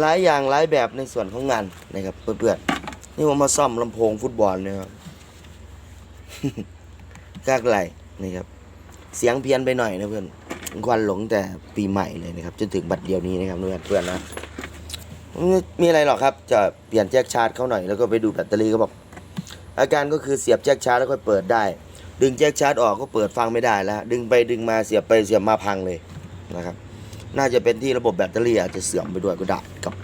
หลายอย่างหลายแบบในส่วนของงานนะครับเพื่อนๆนี่ผมมาซ่อมลำโพงฟุตบอลนะครับกากไหลนะครับ เสียงเพี้ยนไปหน่อยนะเพื่อนควันหลงแต่ปีใหม่เลยนะครับจนถึงบัดเดียวนี้นะครับเพื่อนเพื่อนนะม่มีอะไรหรอกครับ จะเปลี่ยนแจ็คชาร์จเขาหน่อยแล้วก็ไปดูแบตเตอรี่ก็บอกอาการก็คือเสียบแจ็คชาร์จแล้วก็เปิดได้ ดึงแจ็คชาร์จออกก็เปิดฟังไม่ได้แล้วดึงไปดึงมาเสียบไปเสียบมาพังเลยนะครับ น่าจะเป็นที่ระบบแบตเตอรี่อาจจะเสื่อมไปด้วยก็ได้กับ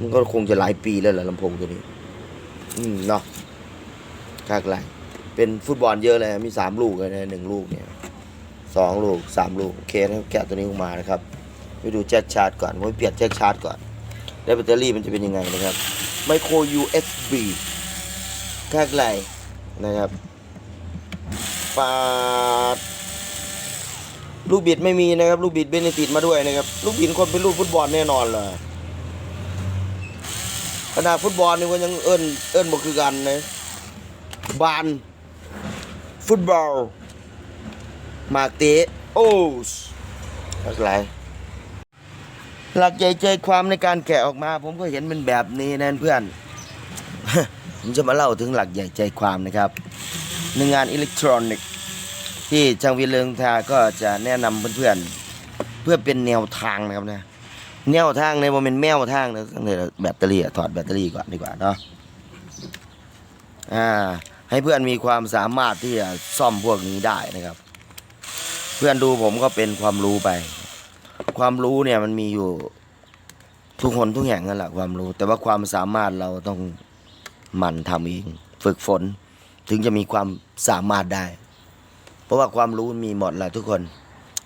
มันก็คงจะหลายปีแล้วแหละลำโพงตัวนี้ อืมเนาะคากไรเป็นฟุตบอลเยอะเลยมีสามลูกเลยนะหนึ่งลูกเนี่ยสองลูกสามลูกโอเคนะครับแกะตัวนี้ออกมานะครับไปดูแจ็คชาร์จก่อนผมเปลี่ยนแจ็คชาร์จก่อน แล้วแบตเตอรี่มันจะเป็นยังไงนะครับไมโคร USB คากไรนะครับปาด ลูกบิดไม่มีนะครับ ลูกบิดเบนติดมาด้วยนะครับ ลูกบิดคนเป็นลูกฟุตบอลแน่นอนเลยขนาดฟุตบอลนี่ก็ยังเอิ้นเอิ้นบ่คือกันนะบานฟุตบอลหมากเตะโอ้สอะไรหลักใหญ่ใจความในการแกะออกมา ผมก็เห็นเป็นแบบนี้นะเพื่อน ผมจะมาเล่าถึงหลักใหญ่ใจความนะครับในงานอิเล็กทรอนิกส์ ที่ช่างวิเลืองทาก็จะแนะนำเพื่อนๆ เพื่อเป็นแนวทางนะครับนะแนวทางในโมเมนต์แมวทางนะตั้งแต่แบตเตอรี่ถอดแบตเตอรี่ก่อนดีกว่าเนาะอ่าให้เพื่อนมีความสามารถที่จะซ่อมพวกนี้ได้นะครับ เพื่อนดูผมก็เป็นความรู้ไป ความรู้เนี่ยมันมีอยู่ทุกคนทุกแห่งนั่นแหละความรู้ แต่ว่าความสามารถเราต้องหมั่นทำเอง ฝึกฝน ถึงจะมีความสามารถได้ ราะว่าความรู้มีหมดแหละทุกคน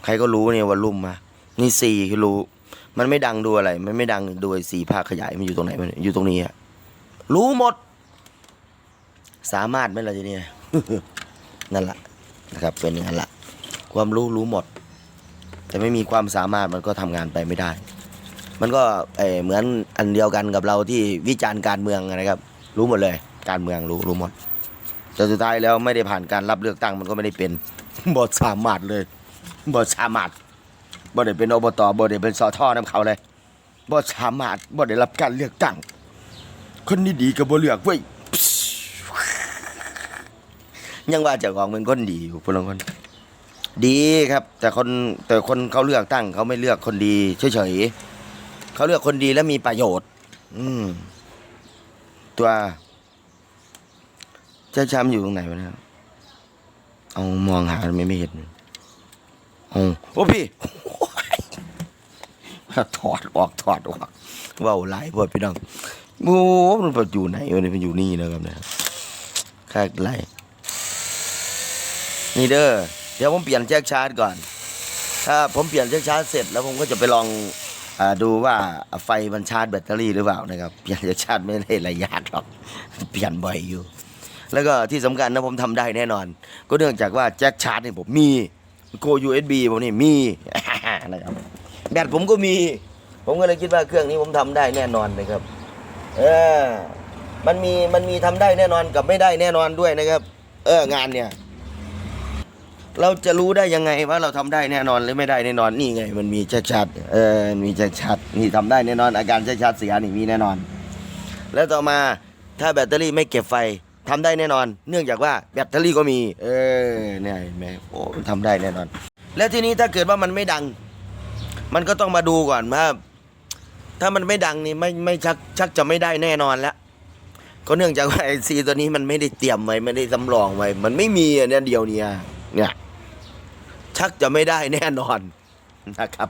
ใครก็รู้เนี่ยว่าลุ่มมา นี่สี่คือรู้ มันไม่ดังดูอะไร มันไม่ดังดยสีภาคขยาย มันอยู่ตรงไหน มันอยู่ตรงนี้อะรู้หมด สามารถไหมล่ะทีนี้นั่นแหละนะครับ เป็นอย่างนั้นละความรู้รู้หมด แต่ไม่มีความสามารถมันก็ทำงานไปไม่ได้ มันก็เออเหมือนอันเดียวกันกับเราที่วิจารณ์การเมืองนะครับ รู้หมดเลย การเมืองรู้รู้หมด แต่สุดท้ายแล้วไม่ได้ผ่านการรับเลือกตั้งมันก็ไม่ได้เป็นบทสามารถเลยบทสามารถบ่ได้เป็นอบตบ่ได้เป็นสอทอน้ำเขาเลยบทสามารถบ่ได้รับการเลือกตั้ง คนนี้ดีก็บ่เลือกเว้ยยังว่าเจ้าของเป็นคนดีอยู่พลังคน ดีครับ แต่คนแต่คนเขาเลือกตั้ง เขาไม่เลือกคนดีเฉยๆเขาเลือกคนดีและมีประโยชน์ อืมตัว จ้าช้ำอยู่ตรงไหนวะเนี่ยเอามองหาไม่ไม่เห็นเอาโอ้พี่ถอดออกถอดออกว้าหลายพวดพี่น้องโอ้มันไปอยู่ไหนวะเนี่ยมันอยู่นี่นะครับเนี่ยแค่าไรนี่เด้อเดี๋ยวผมเปลี่ยนแจ็คชาร์จก่อน ถ้าผมเปลี่ยนแจ็คชาร์จเสร็จแล้วผมก็จะไปลองอดูว่าไฟมันชาร์จแบตเตอรี่หรือเปล่านะครับ เปลี่ยนแจ็คชาร์จไม่ได้ระยะหรอก เปลี่ยนบ่อยอยู่ แล้วก็ที่สำคัญนะผมทำได้แน่นอน ก็เนื่องจากว่าแจ็คชาร์จนี่ยผมมีโก USB ผมนี่มีนะครับแบตผมก็มี ผมก็เลยคิดว่าเครื่องนี้ผมทำได้แน่นอนนะครับ เออ มันมีมันมีทำได้แน่นอนกับไม่ได้แน่นอนด้วยนะครับ เอองานเนี่ย เราจะรู้ได้ยังไงว่าเราทำได้แน่นอนหรือไม่ได้แน่นอนนี่ไง มันมีชัดๆเออมันมีชัดนี่ทำได้แน่นอน อาการชัดๆเสียนี่มีแน่นอน แล้วต่อมาถ้าแบตเตอรี่ไม่เก็บไฟ ทำได้แน่นอน เนื่องจากว่าแบตเตอรี่ก็มี เออเนี่ยเห็นไหมโอ้ทำได้แน่นอน แล้วทีนี้ถ้าเกิดว่ามันไม่ดัง มันก็ต้องมาดูก่อนว่าถ้ามันไม่ดังนี่ไม่ไม่ชักชักจะไม่ได้แน่นอนแล้วก็เนื่องจากว่าไอซีตัวนี้มันไม่ได้เตรียมไว้ไม่ได้สำรองไว้ มันไม่มีอันเนี้ยเดียวเนี่ยเนี่ย ชักจะไม่ได้แน่นอนนะครับ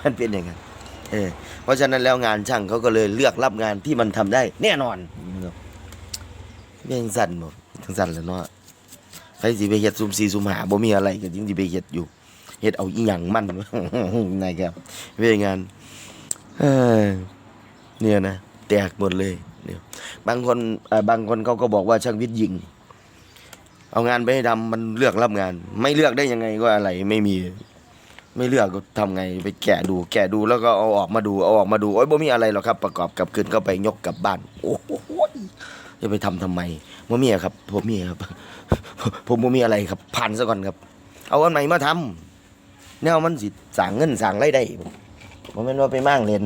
มันเป็นอย่างนั้นเออเพราะฉะนั้นแล้วงานช่างเขาก็เลยเลือกรับงานที่มันทำได้แน่นอน นะครับเรื่งสั่นหมดทั้งสั่นแล้วเนาะใครสิไปเฮ็ดซุมซีซุมหาบ่มีอะไรก็จริงสิไปเฮ็ดอยู่เฮ็ดเอาอีหยังมันนะครับเป็นงานเออเนี่ยนะแตกหมดเลยเนี่ยบางคนเอ่อบางคนเขาก็บอกว่าช่างวิทย์ยิง เอางานไปให้ทำมันเลือกรับงาน ไม่เลือกได้ยังไงก็อะไรไม่มี ไม่เลือกก็ทำไงไปแกะดู แกะดูแล้วก็เอาออกมาดูเอาออกมาดูโอ้ยบ่มีอะไรหรอกครับ ประกอบกับขึ้นเข้าไปยกกลับบ้าน โอ้โห จะไปทำทำไมบ่มีครับผมมีครับ ผมบ่มีอะไรครับผ่านซะก่อนครับ เอาอันใหม่มาทำแนวมันสิสั่งเงินสั่งไรได้ผมแม่นว่าไปมั่งเรียน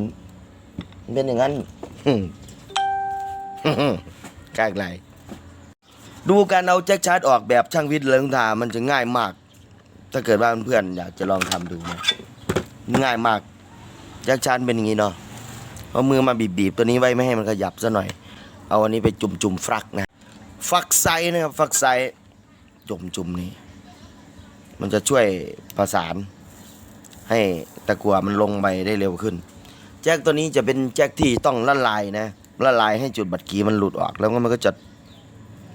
เป็นอย่างนั้นกล้าไกลดูการเอาแจ็คชาร์จออกแบบช่างวิทย์เลยคุณทามันจะง่ายมาก ถ้าเกิดว่าเพื่อนอยากจะลองทำดูนะง่ายมากแจ็คชาร์จเป็นอย่างนี้เนาะเอามือมาบีบๆตัวนี้ไว้ไม่ให้มันขยับซะหน่อย เอาอันนี้ไปจุ่มๆฟักนะฟักไซนะครับฟักไซจุ่มๆนี่มันจะช่วยประสาน ให้ตะกั่วมันลงไปได้เร็วขึ้น แจ็คตัวนี้จะเป็นแจ็คที่ต้องละลายนะละลายให้จุดบัตรกีมันหลุดออก แล้วก็มันก็จะ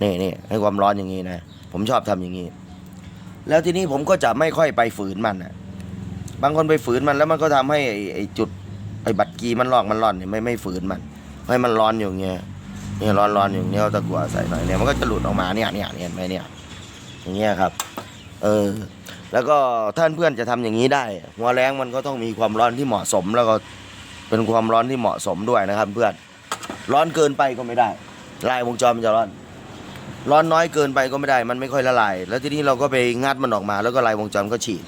นี่นี่ให้ความร้อนอย่างนี้นะ ผมชอบทำอย่างนี้ แล้วทีนี้ผมก็จะไม่ค่อยไปฝืนมันนะบางคนไปฝืนมันแล้วมันก็ทำให้ไอ้จุดไอ้บัตรกีมันลอกมันร้อนเนี่ยไม่ไม่ฝืนมัน ให้มันร้อนอยู่างเงี้ย นี่ร้อนร้อนอยู่างเงี้ยเอาตะกั่วใส่หน่อยเนี่ยมันก็จะหลุดออกมาเนี่ยเนี่ยเนี่ยเห็นไหมเนี่ย อย่างเงี้ยครับ เออ แล้วก็ท่านเพื่อนจะทำอย่างนี้ได้ หัวแรงมันก็ต้องมีความร้อนที่เหมาะสม แล้วก็เป็นความร้อนที่เหมาะสมด้วยนะครับเพื่อนร้อนเกินไปก็ไม่ได้ลายวงจรมันจะร้อน ร้อนน้อยเกินไปก็ไม่ได้ มันไม่ค่อยละลาย แล้วทีนี้เราก็ไปงัดมันออกมา แล้วก็ลายวงจรก็ฉีด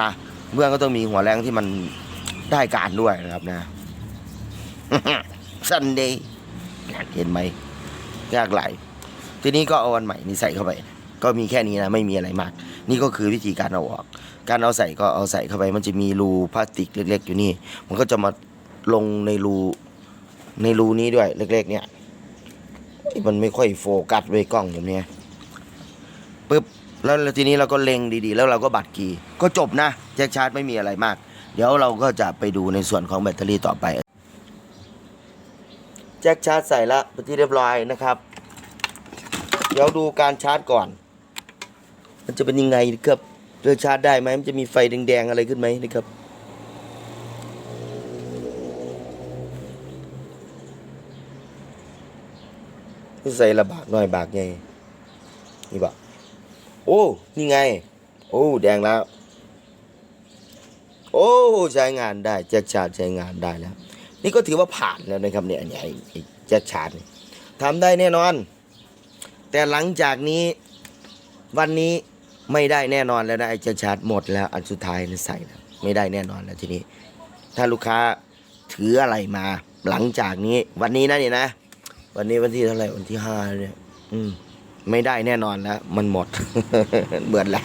นะเพื่อนก็ต้องมีหัวแรงที่มันได้การด้วยนะครับนะซันเดย์ เห็นไหมยากไหลายทีนี้ก็เอาอันใหม่นี่ใส่เข้าไป ก็มีแค่นี้นะไม่มีอะไรมาก นี่ก็คือวิธีการเอาออก การเอาใส่ก็เอาใส่เข้าไป มันจะมีรูพลาสติกเล็ก ๆ อยู่นี่ มันก็จะมาลงในรูในรูนี้ด้วยเล็ก ๆ เนี่ยมันไม่ค่อยโฟกัสไว้กล้องผมเนี่ยปึ๊บแล้วทีนี้เราก็เล็งดีๆ แล้วเราก็บัดกีก็จบนะแจ็คชาร์จไม่มีอะไรมาก เดี๋ยวเราก็จะไปดูในส่วนของแบตเตอรี่ต่อไป จ็คชาร์จใส่ละเป็นที่เรียบร้อยนะครับ เดี๋ยวดูการชาร์จก่อน มันจะเป็นยังไงนะครับเลือกชาร์จได้ไหมมันจะมีไฟแดงๆอะไรขึ้นไหมนะครับใส่ละบากหน่อยบากไงนี่บอกโอ้ นี่ไง โอ้ แดงแล้ว โอ้ ใช้งานได้แจ็คชาร์จใช้งานได้แล้ว นี่ก็ถือว่าผ่านแล้วนะครับเนี่ยเนี่ยไอ้ไอ้แจ็คชาร์จนี่ทำได้แน่นอน แต่หลังจากนี้วันนี้ไม่ได้แน่นอนแล้วนะไอ้จ็คชาร์จหมดแล้วอันสุดท้ายนี่ใส่แล้วไม่ได้แน่นอนแล้วทีนี้ ถ้าลูกค้าถืออะไรมา หลังจากนี้ วันนี้นะเนี่ยนะ วันนี้วันที่เท่าไหร่วันที่ห้าเนี่ย อืม ไม่ได้แน่นอนแล้ว มันหมดเบื่อแล้ว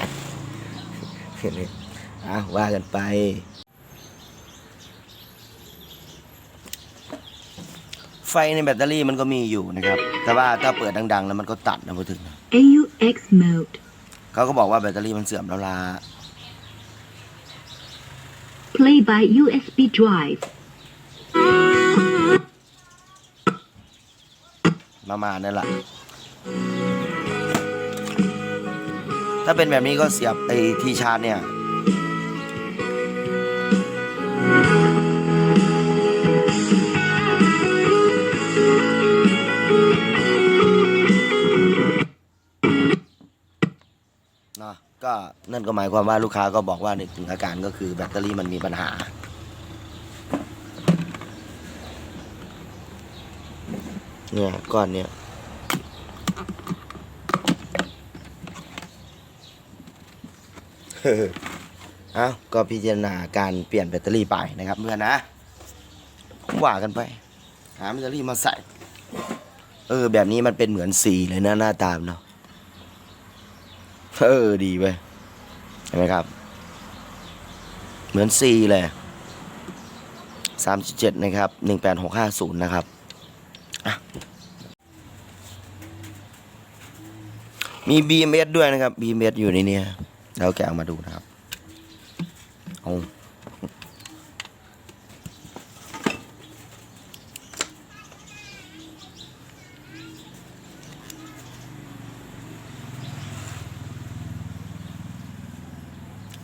อะว่ากันไป ไฟในแบตเตอรี่มันก็มีอยู่นะครับ แต่ว่าถ้าเปิดดัง ๆ แล้วมันก็ตัดนะพูดถึงนะ AUX mode. เขาก็บอกว่าแบตเตอรี่มันเสื่อมแล้วล่ะ Play by USB drive. ประมาณนั่นแหละถ้าเป็นแบบนี้ก็เสียบไอ้ที่ชาร์จเนี่ย นั่นก็หมายความว่าลูกค้าก็บอกว่าในถึงอาการก็คือแบตเตอรี่มันมีปัญหา เนี่ยก้อนเนี่ยเอ้าก็พิจารณาการเปลี่ยนแบตเตอรี่ไปนะครับเพื่อนนะว่ากันไป หาแบตเตอรี่มาใส่ เออ แบบนี้มันเป็นเหมือนสีเลยนะหน้าตามเนาะ เออ ดีไป ห็นไหมครับ เหมือนซีเลยสามเจ็ดนะครับหนึ่งแปดหกห้าศูนย์นะครับ มี BMS ด้วยนะครับ BMS อยู่ในนี้ยเราแกะอามาดูนะครับ เอา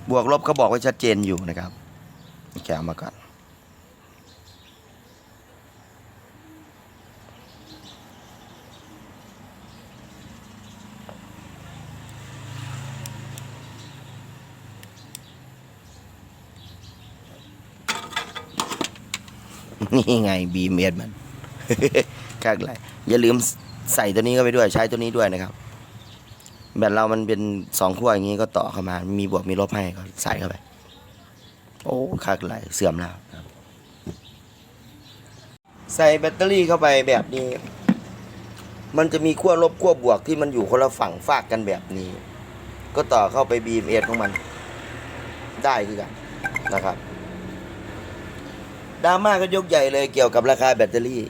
บวกลบเขาบอกไว้ชัดเจนอยู่นะครับแกะออกมาก่อนนี่ไงบีเมดมันข้างไรอย่าลืมใส่ตัวนี้เข้าไปด้วยใช้ตัวนี้ด้วยนะครับ แบตเรามันเป็นสองขั้วอย่างนี้ก็ต่อเข้ามา มีบวกมีลบให้ก็ใส่เข้าไป โอ้ข้างไรเสื่อมแล้วครับ ใส่แบตเตอรี่เข้าไปแบบนี้ มันจะมีขั้วลบขั้วบวกที่มันอยู่คนละฝั่งฝากกันแบบนี้ ก็ต่อเข้าไป BMS ของมัน ได้คือกันนะครับดราม่าก็ยกใหญ่เลยเกี่ยวกับราคาแบตเตอรี่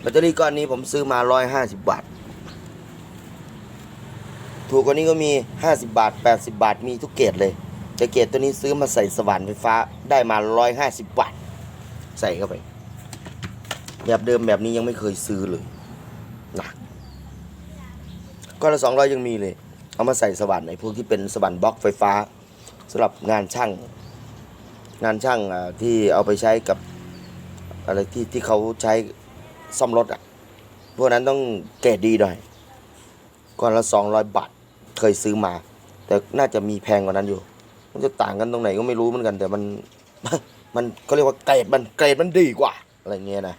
แบตเตอรี่ก้อนนี้ผมซื้อมา 150 บาท ถูกกว่านี้ก็มี 50 บาท 80 บาทมีทุกเกรดเลยแต่เกรดตัวนี้ซื้อมาใส่สว่านไฟฟ้าได้มา 150 บาท ใส่เข้าไป แบบเดิมแบบนี้ยังไม่เคยซื้อเลยนะก้อนละ200ยังมีเลย เอามาใส่สว่านในพวกที่เป็นสว่านบล็อกไฟฟ้าสำหรับงานช่าง งานช่างที่เอาไปใช้กับอะไรที่ที่เขาใช้ซ่อมรถอะพวกนั้นต้องเกรดดีหน่อยก้อนละ200บาท เคยซื้อมา แต่น่าจะมีแพงกว่านั้นอยู่ มันจะต่างกันตรงไหนก็ไม่รู้เหมือนกัน แต่มันมันเขาเรียกว่าเกรดมันเกรดมันดีกว่าอะไรเงี้ยนะ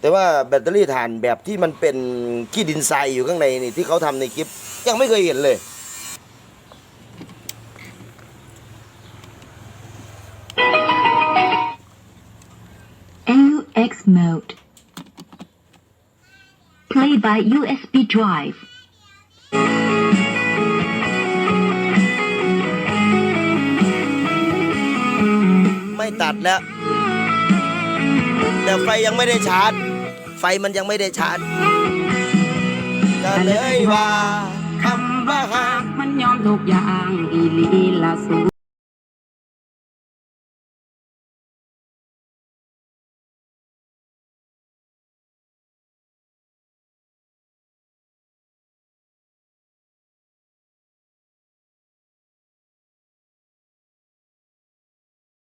แต่ว่าแบตเตอรี่ถ่านแบบที่มันเป็นขี้ดินทรายอยู่ข้างในนี่ที่เขาทำในคลิป ยังไม่เคยเห็นเลย AUX mode. Play by USB drive. ตัดแล้ว แต่ไฟยังไม่ได้ชาร์จ ไฟมันยังไม่ได้ชาร์จก็เลยว่าคำว่าหามันยอมทุกอย่างอีลีละสู